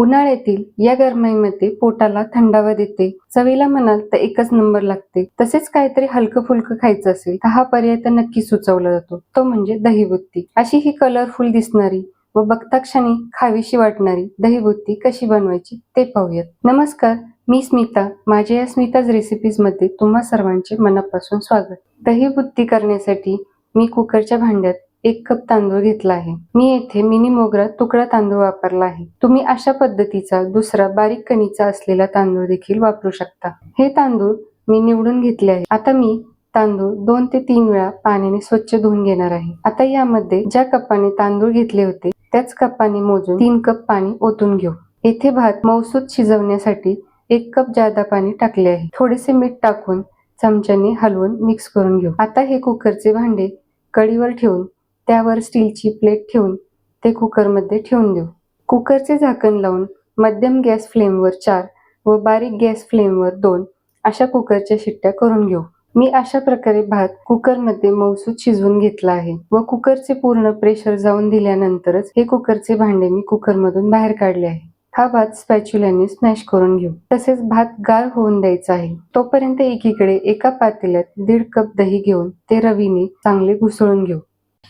उन्हाळ्यातील या गरमाईमध्ये पोटाला थंडावा देते. चवीला म्हणाल तर एकच नंबर लागते. तसेच काहीतरी हलकं फुलकं खायचं असेल तर हा पर्याय तर नक्की सुचवला जातो. तो म्हणजे दहीबुत्ती. अशी ही कलरफुल दिसणारी व बघता क्षणी खावीशी वाटणारी दहीबुत्ती कशी बनवायची ते पाहूयात. नमस्कार मी स्मिता. माझ्या या स्मिताज रेसिपीजमध्ये तुम्हा सर्वांचे मनापासून स्वागत. दहीबुत्ती करण्यासाठी मी कुकरच्या भांड्यात एक कप तांदूळ घेतला आहे. मी येथे मिनी मोगरा तुकडा तांदूळ वापरला आहे. तुम्ही अशा पद्धतीचा दुसरा बारीक कणीचा असलेला तांदूळ देखील वापरू शकता. हे तांदूळ मी निवडून घेतले आहे. आता मी तांदूळ दोन ते तीन वेळा पाण्याने स्वच्छ धुवून घेणार आहे. आता यामध्ये ज्या कपाने तांदूळ घेतले होते त्याच कपाने मोजून तीन कप पाणी ओतून घेऊ. येथे भात मौसूद शिजवण्यासाठी एक कप जादा पाणी टाकले आहे. थोडेसे मीठ टाकून चमच्याने हलवून मिक्स करून घेऊ. आता हे कुकरचे भांडे कडीवर ठेवून त्यावर स्टीलची प्लेट ठेवून ते कुकरमध्ये ठेवून देऊ. कुकरचे झाकण लावून मध्यम गॅस फ्लेमवर चार व बारीक गॅस फ्लेमवर दोन अशा कुकरच्या शिट्ट्या करून घेऊ. मी अशा प्रकारे भात कुकरमध्ये मौसूद शिजवून घेतला आहे व कुकरचे पूर्ण प्रेशर जाऊन दिल्यानंतरच हे कुकरचे भांडे मी कुकरमधून बाहेर काढले आहे. हा भात स्पॅच्युल्याने स्मॅश करून घेऊ. तसेच भात गार होऊन द्यायचा आहे. तोपर्यंत एकीकडे एका पातेल्यात दीड कप दही घेऊन ते रवीने चांगले घुसळून घेऊ.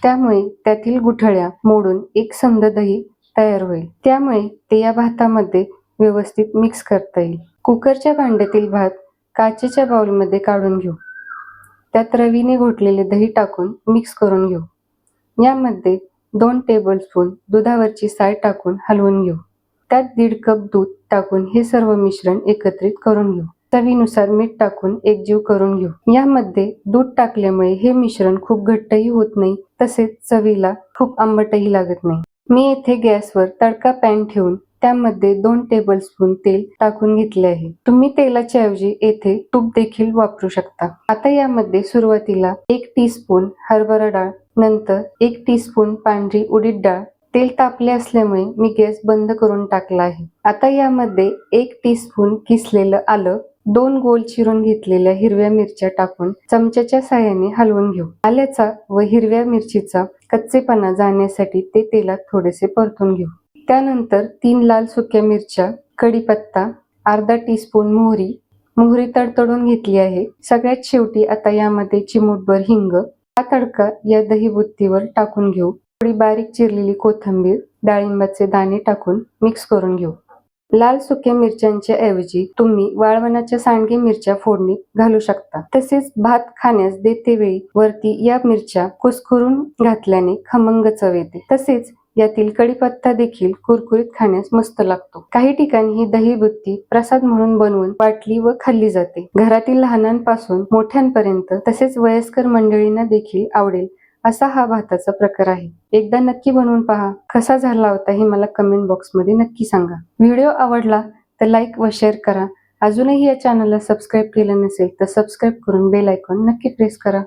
त्यामुळे त्यातील गुठळ्या मोडून एक समद दही तयार होईल. त्यामुळे ते या भातामध्ये व्यवस्थित मिक्स करता येईल. कुकरच्या भांड्यातील भात काचेच्या बाउलमध्ये काढून घेऊ. त्यात रवीने घोटलेले दही टाकून मिक्स करून घेऊ. यामध्ये दोन टेबलस्पून दुधावरची साय टाकून हलवून घेऊ. त्यात दीड कप दूध टाकून हे सर्व मिश्रण एकत्रित करून घेऊ. चवीनुसार मीठ टाकून एकजीव करून घेऊ. यामध्ये दूध टाकल्यामुळे हे मिश्रण खूप घट्टही होत नाही तसेच चवीला खूप आंबटही लागत नाही. मी येथे गॅसवर तडका पॅन ठेवून त्यामध्ये दोन टेबलस्पून तेल टाकून घेतले आहे. तुम्ही तेलाच्या ऐवजी येथे तूप देखील वापरू शकता. आता यामध्ये सुरुवातीला एक टीस्पून हरभरा डाळ नंतर एक टीस्पून पांढरी उडीद डाळ. तेल तापले असल्यामुळे मी गॅस बंद करून टाकला आहे. आता यामध्ये एक टीस्पून किसलेलं आलं दोन गोल चिरून घेतलेल्या हिरव्या मिरच्या टाकून चमच्याच्या साह्याने हलवून घेऊ. आल्याचा व हिरव्या मिरचीचा कच्चेपणा जाण्यासाठी ते तेलात थोडेसे परतून घेऊ. त्यानंतर तीन लाल सुक्या मिरच्या कढीपत्ता अर्धा टीस्पून मोहरी. मोहरी तडतडून घेतली आहे. सगळ्यात शेवटी आता यामध्ये चिमूटभर हिंग हा तडका या दहीबुत्तीवर टाकून घेऊ. थोडी बारीक चिरलेली कोथिंबीर डाळिंबाचे दाणे टाकून मिक्स करून घेऊ. लाल सुक्या मिरच्यांच्या ऐवजी तुम्ही वाळवणाच्या सांडगी मिरच्या फोडणी घालू शकता. तसेच भात खाण्यास देते वेळी वरती या मिरच्या कुसकुरून घातल्याने खमंग चव येते. तसेच यातील कडीपत्ता देखील कुरकुरीत खाण्यास मस्त लागतो. काही ठिकाणी ही दहीबुत्ती प्रसाद म्हणून बनवून वाटली व खाल्ली जाते. घरातील लहानांपासून मोठ्यांपर्यंत तसेच वयस्कर मंडळींना देखील आवडेल असा हा भाताचा प्रकार आहे. एकदा नक्की बनवून पहा कसा झाला होता हे मला कमेंट बॉक्समध्ये नक्की सांगा. व्हिडिओ आवडला तर लाईक व शेअर करा. अजूनही या चॅनलला सबस्क्राईब केलं नसेल तर सबस्क्राईब करून बेल आयकॉन नक्की प्रेस करा.